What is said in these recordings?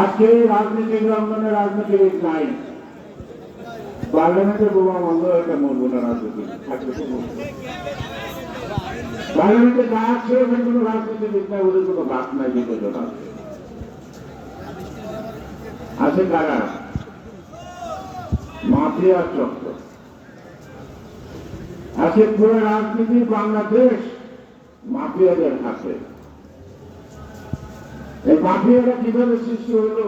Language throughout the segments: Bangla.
আজকে রাজনীতিক অঙ্গনে রাজনীতিবিদ নাই। পার্লামেন্টে বোমা বন্ধ একটা মরবো না রাজনীতি। পার্লামেন্টে যা আছে, ওখানে কোনো রাজনীতিবিদ নাই, ওদের কোনো বাদ নাই আছে আছে কারা? মাফিয়া চক্র। আছে পুরো রাজনীতি বাংলাদেশ মাফিয়াদের হাতে। এই মাফিয়ারা কীভাবে সৃষ্টি হলো?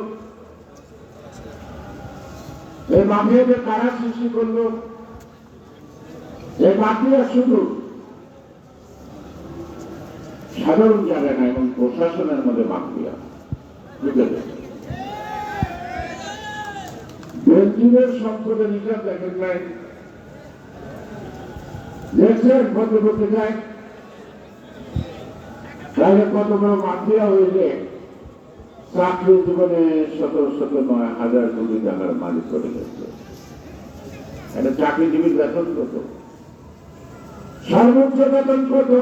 এই মাফিয়াদের কারা সৃষ্টি করল? এই মাফিয়া শুধু সাধারণ জায়গায় না, এবং প্রশাসনের মধ্যে মাফিয়া বুঝতে বেঞ্জিনের সম্পদের হিসাব দেখেন নাই। দেখছেন পত্রপত্রিকায় তাহলে কত বড় মাফিয়া হয়েছে চাকরি জীবনে শত শত নয় হাজার কোটি টাকার মালিক করে গেছে। একটা চাকরিজীবীর বেতন কত? সর্বোচ্চ বেতন কত?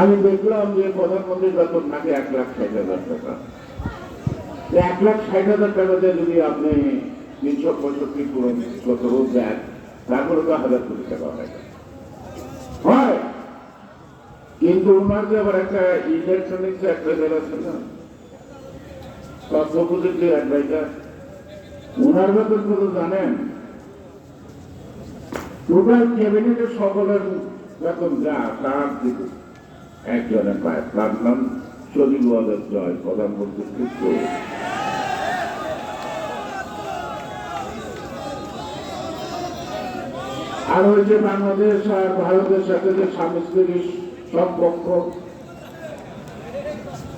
আমি দেখলাম যে প্রধানমন্ত্রীর বেতন নাকি এক লাখ ষাট হাজার টাকা। এক লাখ ষাট হাজার টাকাতে যদি আপনি তিনশো পঁয়ষট্টি পুরো সতেরো দেন, তারপরে তো হাজার কোটি টাকা হয়। কিন্তু ওনার যে আবার একটা ইলেকট্রনিক্স অ্যাডভাইজার আছে না প্রযুক্তির অ্যাডভাইজার ওনার কত জানেন টোটাল ক্যাবিনেটের সকলের বেতন যা, তার দিকে। একজনের জয় প্রধানমন্ত্রীর পুত্র আর ওই যে বাংলাদেশ আর ভারতের সাথে যে স্বামী স্ত্রীর সম্পর্ক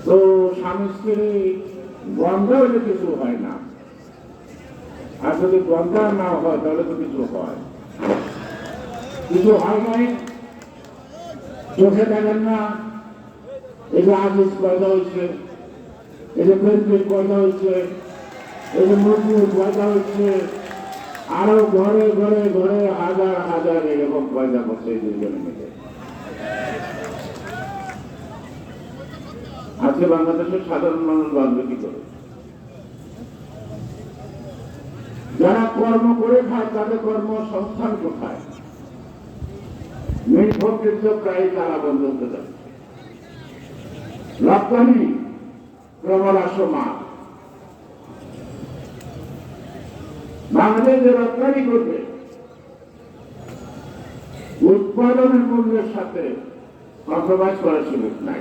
তো স্বামী স্ত্রী গন্ধ হলে কিছু হয় না। আর যদি গন্ধ না হয়, তাহলে তো কিছু হয়। কিছু হয় নাই। চোখে দেখেন না। এই যে আজিজ পয়দা হয়েছে, এই যে পেন্টির পয়দা হয়েছে, এই যে মজুর পয়দা হচ্ছে আরও ঘরে ঘরে ঘরে হাজার হাজার এরকম পয়দা করছে এই দুজনে মিলে আজকে বাংলাদেশের সাধারণ মানুষ বাঁচবে কি করে? যারা কর্ম করে খায়, তাদের কর্মসংস্থান কোথায়? নির্ভর কিন্তু প্রায় তারা বন্ধ হতে যাচ্ছে রপ্তানি ক্রমহ্রাসমান বাংলাদেশ যে রপ্তানি করবে। উৎপাদনের মূল্যের সাথে কম্প্রোমাইজ করার সুযোগ নাই।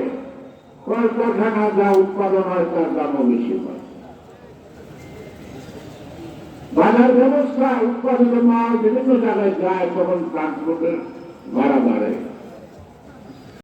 কলকারখানা যা উৎপাদন হয়, তার দামও বেশি হয়। বাজার ব্যবস্থা, উৎপাদিত মাল বিভিন্ন জায়গায় যায়, তখন ট্রান্সপোর্টের ভাড়া বাড়ে।